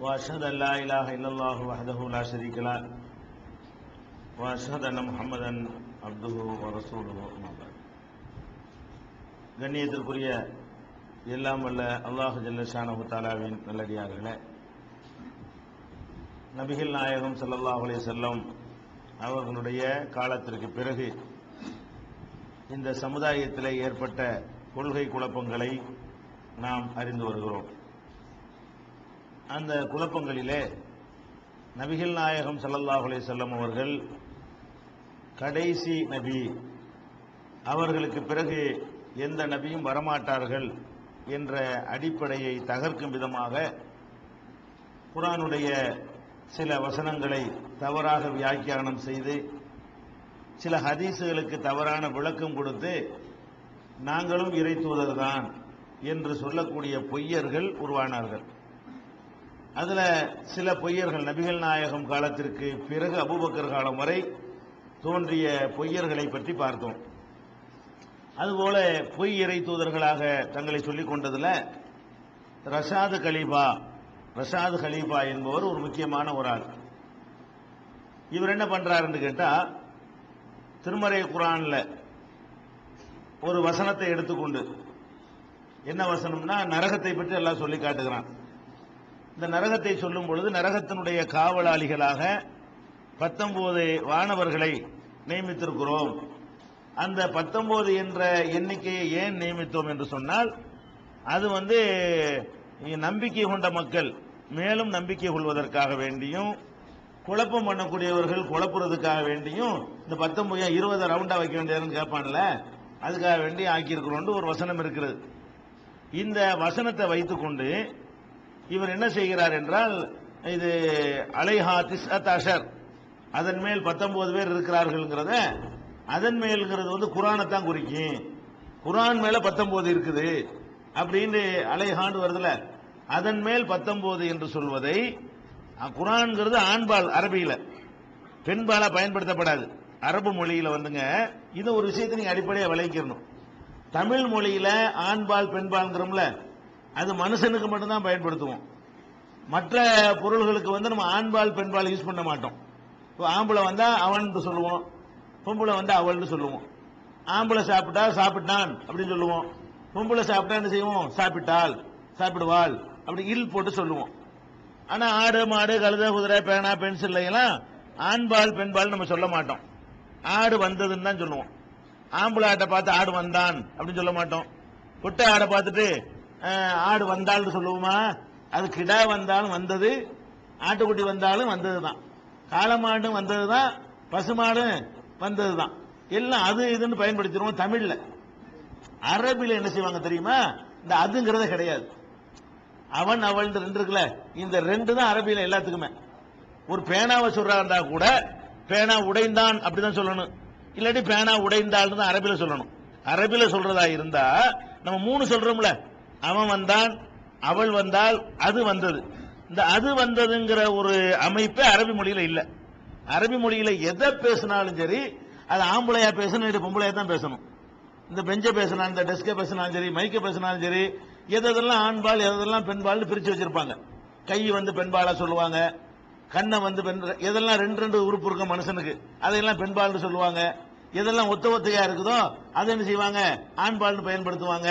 واشهد ان لا اله الا الله وحده لا شريك له واشهد ان محمدا عبده ورسوله اما بعد கண்ணியத்திற்குரிய எல்லாம் வல்ல அல்லாஹு ஜல்லஷானஹு தாலாவின் நல்லடியார்களே நபிகள் நாயகம் ஸல்லல்லாஹு அலைஹி வஸல்லம் அவர்களுடைய காலத்திற்கு பிறகு இந்த சமுதாயத்தில் ஏற்பட்ட கொள்கை குழப்பங்களை நாம் அறிந்து வருகிறோம் அந்த குழப்பங்களிலே நபிகள் நாயகம் சல்லல்லாஹ் அலைஹி செல்லம் அவர்கள் கடைசி நபி அவர்களுக்கு பிறகு எந்த நபியும் வரமாட்டார்கள் என்ற அடிப்படையை தகர்க்கும் விதமாக குரானுடைய சில வசனங்களை தவறாக வியாக்கியானம் செய்து சில ஹதீஸுகளுக்கு தவறான விளக்கம் கொடுத்து நாங்களும் இறை தூதர்தான் என்று சொல்லக்கூடிய பொய்யர்கள் உருவானார்கள். அதில் சில பொய்யர்கள் நபிகள் நாயகம் காலத்திற்கு பிறகு அபுபக்கர் காலம் வரை தோன்றிய பொய்யர்களை பற்றி பார்த்தோம். அதுபோல பொய் இறை தூதர்களாக தங்களை சொல்லிக் கொண்டதில் ரஷாது கலீபா ரஷாது கலீபா என்பவர் ஒரு முக்கியமான ஒரு ஆள். இவர் என்ன பண்ணுறாருன்னு கேட்டால் திருமறை குரானில் ஒரு வசனத்தை எடுத்துக்கொண்டு என்ன வசனம்னா நரகத்தை பற்றி எல்லாம் சொல்லி காட்டுகிறான். இந்த நரகத்தை சொல்லும் பொழுது நரகத்தினுடைய காவலாளிகளாக பத்தொன்பது வானவர்களை நியமித்திருக்கிறோம். அந்த பத்தொன்பது என்ற எண்ணிக்கையை ஏன் நியமித்தோம் என்று சொன்னால் அது வந்து நம்பிக்கை கொண்ட மக்கள் மேலும் நம்பிக்கை கொள்வதற்காக வேண்டியும் குழப்பம் பண்ணக்கூடியவர்கள் குழப்புறதுக்காக வேண்டியும் இந்த பத்தொன்பது இருபது ரவுண்டா வைக்க வேண்டியதுன்னு கேட்பான்ல? அதுக்காக வேண்டி ஆக்கியிருக்கிறோம் ஒரு வசனம் இருக்கிறது. இந்த வசனத்தை வைத்துக்கொண்டு இவர் என்ன செய்கிறார் என்றால் இது அலைஹா திஸ்அத் அஷர் அதன் மேல் பத்தொன்பது பேர் இருக்கிறார்கள்ங்கிறத அதன் மேல்ங்கிறது வந்து குரானை தான் குறிக்கும். குரான் மேல பத்தொன்பது இருக்குது. அப்படின்னு அலைஹாண்டு வருதுல. அதன் மேல் பத்தொன்பது என்று சொல்வதை குரான்ங்கிறது ஆண்பால் அரபியில். பெண்பாலா பயன்படுத்தப்படாது. அரபு மொழியில் வந்துங்க இது ஒரு விஷயத்தை நீங்க அடிப்படையாக விளைவிக்கணும் தமிழ் மொழியில் ஆண்பால் பெண்பால்ங்கிறோம்ல அது மனுஷனுக்கு மட்டும்தான் பயன்படுத்துவோம். மற்ற பொருள்களுக்கு வந்து நம்ம ஆண்பால் பெண்பால் யூஸ் பண்ண மாட்டோம். இப்போ ஆம்பளை வந்தால் அவன் சொல்லுவோம். பொம்பளை வந்தால் அவள்னு சொல்லுவோம். ஆம்பளை சாப்பிட்டா சாப்பிட்டான் அப்படின்னு சொல்லுவோம். பொம்பளை சாப்பிட்டா என்ன செய்வோம்? சாப்பிட்டாள் சாப்பிடுவாள் அப்படி இல் போட்டு சொல்லுவோம். ஆனால் ஆடு மாடு கழுத குதிரை பேனா பென்சில் எல்லாம் ஆண்பால் பெண்பால் நம்ம சொல்ல மாட்டோம். ஆடு வந்ததுன்னு தான் சொல்லுவோம். ஆம்பளை ஆட்டை பார்த்து ஆடு வந்தான் அப்படின்னு சொல்ல மாட்டோம். கொட்டை ஆடை பார்த்துட்டு ஆடு வந்தாள்னு சொல்லுவோமா? அது கிடா வந்தாலும் வந்தது ஆட்டுக்குட்டி வந்தாலும் வந்தது தான் காலமாடும் வந்தது தான் பசுமாடும் வந்தது தான் எல்லாம் அது இதுன்னு பயன்படுத்திடுவோம் தமிழில். அரபியில் என்ன செய்வாங்க தெரியுமா? இந்த அதுங்கிறத கிடையாது. அவன் அவள் ரெண்டு இருக்குல்ல இந்த ரெண்டு தான் அரபியில் எல்லாத்துக்குமே. ஒரு பேனாவை சொல்றாருந்தா கூட பேனா உடைந்தான் அப்படிதான் சொல்லணும். இல்லாட்டி பேனா உடைந்தாள்னு தான் அரபியில் சொல்லணும். அரபியில் சொல்றதா இருந்தா நம்ம மூணு சொல்றோம்ல அவன் வந்தான் அவள் வந்தால் அது வந்தது. இந்த அது வந்ததுங்கிற ஒரு அமைப்பே அரபி மொழியில இல்ல. அரபி மொழியில எதை பேசினாலும் சரி அது ஆம்பளையா பேசணும் பொம்பளையா தான் பேசணும். இந்த பெஞ்ச பேசினாலும் இந்த டெஸ்க பேசினாலும் சரி மைக்க பேசினாலும் சரி எதெல்லாம் ஆண்பால் எதெல்லாம் பெண்பால்னு பிரிச்சு வச்சிருப்பாங்க. கை வந்து பெண்பாலா சொல்லுவாங்க கண்ணை வந்து பெண் எதெல்லாம் ரெண்டு ரெண்டு உறுப்பு இருக்கும் மனுஷனுக்கு அதையெல்லாம் பெண்பால்னு சொல்லுவாங்க. எதெல்லாம் ஒத்த ஒத்தையா இருக்குதோ அதை என்ன செய்வாங்க? ஆண்பால்னு பயன்படுத்துவாங்க.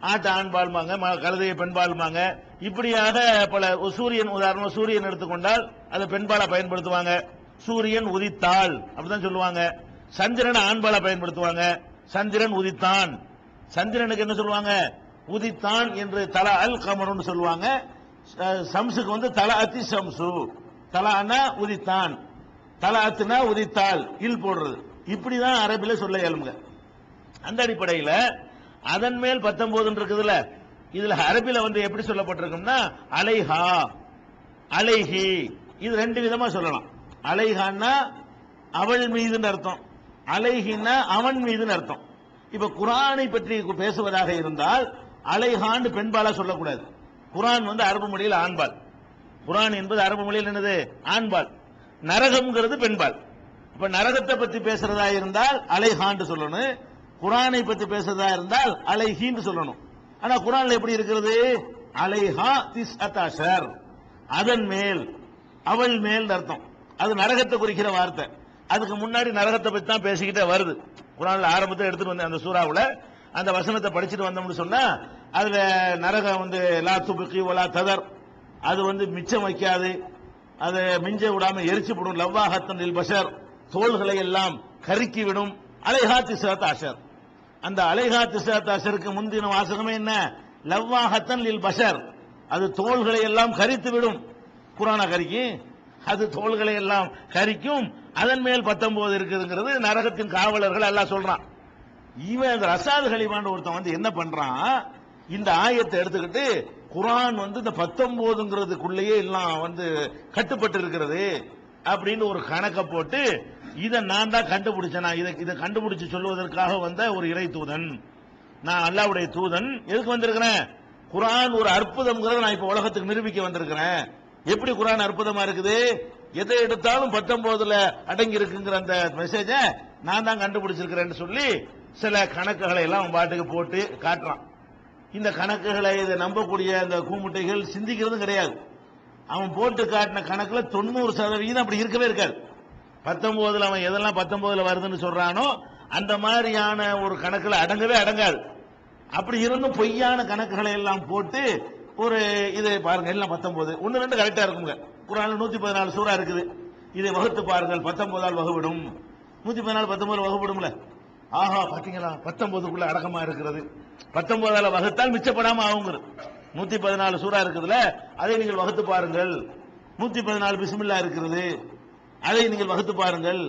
ஆட்டை ஆண்பால்மாங்க கழுதையை பெண்பால்மாங்க இப்படியாக பல சூரியன் உதாரணம் சூரியன் எடுத்துக்கொண்டால் அதை பெண்பாலை பயன்படுத்துவாங்க. சூரியன் உதித்தாள் அப்படிதான் சொல்லுவாங்க. சந்திரன் ஆண்பாலை பயன்படுத்துவாங்க. சந்திரன் உதித்தான். சந்திரனுக்கு என்ன சொல்லுவாங்க? உதித்தான் என்று தலா அல் கமருன்னு சொல்லுவாங்க. சம்சுக்கு வந்து தலா அத்தி சம்சு தலானா உதித்தான். தலா அத்துனா உதித்தாள் இல் போடுறது. இப்படிதான் அரபில சொல்ல இயலுங்க அந்த அடிப்படையில் அதன் மேல் பத்தொன்பது இருக்குதுல்ல. இதுல அரபில வந்து எப்படி சொல்லப்பட்டிருக்கும்னா அலைஹா அலைஹி. இது ரெண்டு விதமா சொல்லலாம். அலைஹான்னா அவள் மீதுன்னு அர்த்தம். அலைஹின்னா அவன் மீதுன்னு அர்த்தம். இப்ப குரானை பற்றி பேசுவதாக இருந்தால் அலைஹான்னு பெண்பாலா சொல்லக்கூடாது. குரான் வந்து அரபு மொழியில் ஆண்பால். குரான் என்பது அரபு மொழியில் என்னது? ஆண்பால். நரகம்ங்கிறது பெண்பால். இப்ப நரகத்தை பத்தி பேசுறதா இருந்தால் அலைஹான்னு சொல்லணும். குரானை பத்தி பேசுறதா இருந்தால் அலைஹின்னு சொல்லணும். ஆனா குரான்ல எப்படி இருக்கிறது? அலைஹா திஸ் அத்தாஷர் அதன் மேல் அவள் மேல் அர்த்தம். அது நரகத்தை குறிக்கிற வார்த்தை. அதுக்கு முன்னாடி நரகத்தை பத்தி தான் பேசிக்கிட்டே வருது. குரான்ல ஆரம்பத்தை எடுத்துட்டு வந்த அந்த சூறாவில் அந்த வசனத்தை படிச்சுட்டு வந்தோம்னு சொன்னா அதுல நரகம் வந்து லா துபுக்கி ஒலா ததர். அது வந்து மிச்சம் வைக்காது. அதை மிஞ்ச விடாம எரிச்சு விடும் லவ்வாஹத்தன் இல் பஷர். தோள்களை எல்லாம் கருக்கி விடும் அலைஹா திசாத் அஷர் அந்த அலைஹா திசாத் முந்தின வாசகமே என்ன? லவ்வாஹத்தன் லில் பஷர். அது தோள்களை எல்லாம் கரித்து விடும் குரானா கரிக்கு? அது தோள்களை எல்லாம் கரிக்கும். அதன் மேல் பத்தொன்பது இருக்குதுங்கிறது நரகத்தின் காவலர்கள் எல்லாம் சொல்றான். இவன் அந்த ரசாது கலிமான் ஒருத்தன் வந்து என்ன பண்றான்? இந்த ஆயத்தை எடுத்துக்கிட்டு குரான் வந்து இந்த பத்தொன்பதுங்கிறதுக்குள்ளேயே எல்லாம் வந்து கட்டுப்பட்டு இருக்கிறது. அப்படின்னு ஒரு கணக்கை போட்டு இதை நான் தான் கண்டுபிடிச்சேன். நான் இதை இதை கண்டுபிடிச்சு சொல்லுவதற்காக வந்த ஒரு இறை தூதன். நான் அல்லாவுடைய தூதன். எதுக்கு வந்திருக்கிறேன்? குரான் ஒரு அற்புதம்ங்கிறத நான் இப்ப உலகத்துக்கு நிரூபிக்க வந்திருக்கிறேன். எப்படி குரான் அற்புதமா இருக்குது? எதை எடுத்தாலும் பத்தொன்பதுல அடங்கி இருக்குங்கிற அந்த மெசேஜ நான் தான் கண்டுபிடிச்சிருக்கிறேன்னு சொல்லி சில கணக்குகளை எல்லாம் அவன் பாட்டுக்கு போட்டு காட்டுறான். இந்த கணக்குகளை இதை நம்பக்கூடிய அந்த கூமுட்டைகள் சிந்திக்கிறதும் கிடையாது. அவன் போட்டு காட்டின கணக்குல தொண்ணூறு சதவீதம் அப்படி இருக்கவே இருக்காது. பத்தொன்பதுல அவன் எதெல்லாம் பத்தொன்பதுல வருதுன்னு சொல்றானோ அந்த மாதிரியான ஒரு கணக்குல அடங்கவே அடங்காது. அப்படி இருந்தும் பொய்யான கணக்குகளை எல்லாம் போட்டு ஒரு இது பாருங்க எல்லாம் பத்தொன்பது ஒன்று ரெண்டு கரெக்டாக இருக்குங்க. குரான் நூற்றி பதினாலு சூறா இருக்குது. இதை வகுத்து பாருங்கள் பத்தொன்பதால் வகுவிடும். நூற்றி பதினாலு பத்தொன்பது வகுப்படும்ல ஆஹா பார்த்தீங்களா பத்தொன்பதுக்குள்ள அடக்கமாக இருக்கிறது. பத்தொம்போதால் வகுத்தால் மிச்சப்படாமல் ஆகுங்கிறது நூத்தி பதினாலு சூறா இருக்குதுல்ல? அதை நீங்கள் வகுத்து பாருங்கள். நூத்தி பதினாலு பிஸ்மில்லா இருக்கிறது. அதை நீங்கள் வகுத்து பாருங்கள்.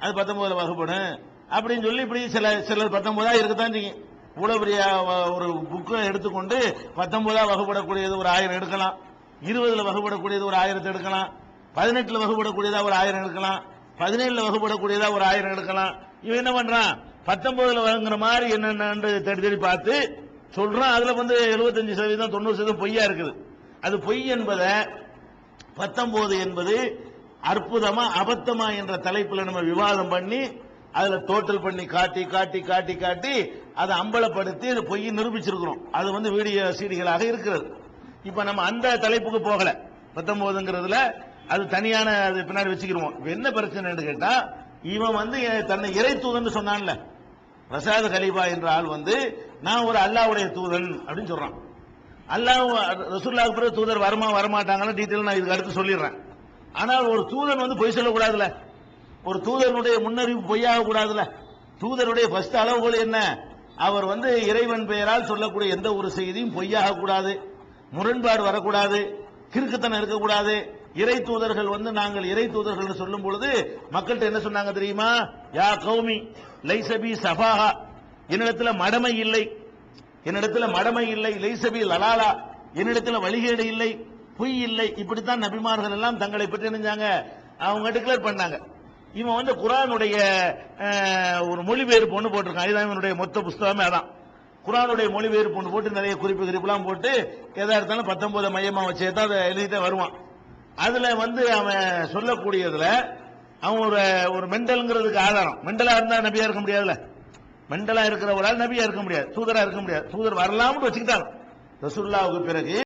அது பத்தொன்பதுல வகுப்படும் அப்படின்னு சொல்லி இப்படி சில சிலர் பத்தொன்பதா இருக்கத்தான் செய்யும். இவ்வளவு பெரிய ஒரு புக்கை எடுத்துக்கொண்டு பத்தொன்பதா வகுப்படக்கூடியது ஒரு ஆயிரம் எடுக்கலாம். இருபதுல வகுப்படக்கூடியது ஒரு ஆயிரத்தை எடுக்கலாம். பதினெட்டுல வகுப்படக்கூடியதா ஒரு ஆயிரம் எடுக்கலாம். பதினேழுல வகுப்படக்கூடியதா ஒரு ஆயிரம் எடுக்கலாம். இவன் என்ன பண்றான்? பத்தொன்பதுல வகுங்கிற மாதிரி என்னென்னு தேடி தேடி பார்த்து சொல்றான் அதுல வந்து 75% சதவீதம் தொண்ணூறு சதவீதம் பொய்யா இருக்குது. அது பொய் என்பதை பத்தொன்பது என்பது அற்புதமா அபத்தமா என்ற தலைப்புல நம்ம விவாதம் பண்ணி அதுல டோட்டல் பண்ணி காட்டி காட்டி காட்டி காட்டி அதை அம்பலப்படுத்தி அதை பொய் நிரூபிச்சிருக்கிறோம். அது வந்து வீடியோ சீடிகளாக இருக்கிறது. இப்ப நம்ம அந்த தலைப்புக்கு போகல. பத்தொன்பதுங்கிறதுல அது தனியான அது பின்னாடி வச்சுக்கிருவோம். என்ன பிரச்சனைன்னு கேட்டா இவன் வந்து தன்னை இறை தூதன்னு சொன்னான்ல. ரசாத கலீபா என்ற ஆள் வந்து நான் ஒரு அல்லாவுடைய தூதன் அப்படின்னு சொல்றான். அல்லாஹ் ரசூல்லாவுக்கு பிறகு தூதர் வருமா வரமாட்டாங்கன்னு டீட்டெயில் நான் இதுக்கு அடுத்து சொல்லிடுறேன். ஆனால் ஒரு தூதன் வந்து பொய் சொல்லக்கூடாதுல்ல. ஒரு தூதனுடைய முன்னறிவு பொய்யாக கூடாதுல்ல தூதருடைய ஃபர்ஸ்ட் அளவுகோல் என்ன? அவர் வந்து இறைவன் பெயரால் சொல்லக்கூடிய எந்த ஒரு செய்தியும் பொய்யாக கூடாது முரண்பாடு வரக்கூடாது. கிறுக்குத்தனம் இருக்கக்கூடாது. இறை தூதர்கள் வந்து நாங்கள் இறை தூதர்கள் சொல்லும் பொழுது மக்கள்கிட்ட என்ன சொன்னாங்க தெரியுமா? யா கௌமி லைசபி சபாஹா என்னிடத்துல மடமை இல்லை. என்னிடத்துல மடமை இல்லை. லைசபி லலாலா. என்னிடத்துல வழிகேடு இல்லை. பொய் இல்லை. இப்படித்தான் நபிமார்கள் எல்லாம் தங்களை பற்றி நினைஞ்சாங்க அவங்க டிக்ளேர் பண்ணாங்க. இவன் வந்து குரானுடைய ஒரு மொழிபெயர்ப்பு ஒன்று போட்டிருக்கான். இதுதான் இவனுடைய மொத்த புஸ்தகமே அதான். குரானுடைய மொழிபெயர்ப்பு ஒன்று போட்டு நிறைய குறிப்பு குறிப்புலாம் போட்டு எதா இருந்தாலும் பத்தொன்பது மையமாக வச்சு தான் அதை எழுதிட்டே வருவான். அதுல வந்து அவன் சொல்லக்கூடியதுல அவன் ஒரு ஒரு மெண்டல்ங்கிறதுக்கு ஆதாரம். மெண்டலா இருந்தா நபியா இருக்க முடியாதுல்ல? மெண்டலா இருக்கிற ஒரு நபியா இருக்க முடியாது. தூதரா இருக்க முடியாது. தூதர் வரலாம்னு வச்சுக்கிட்டாங்க ரசுல்லாவுக்கு பிறகு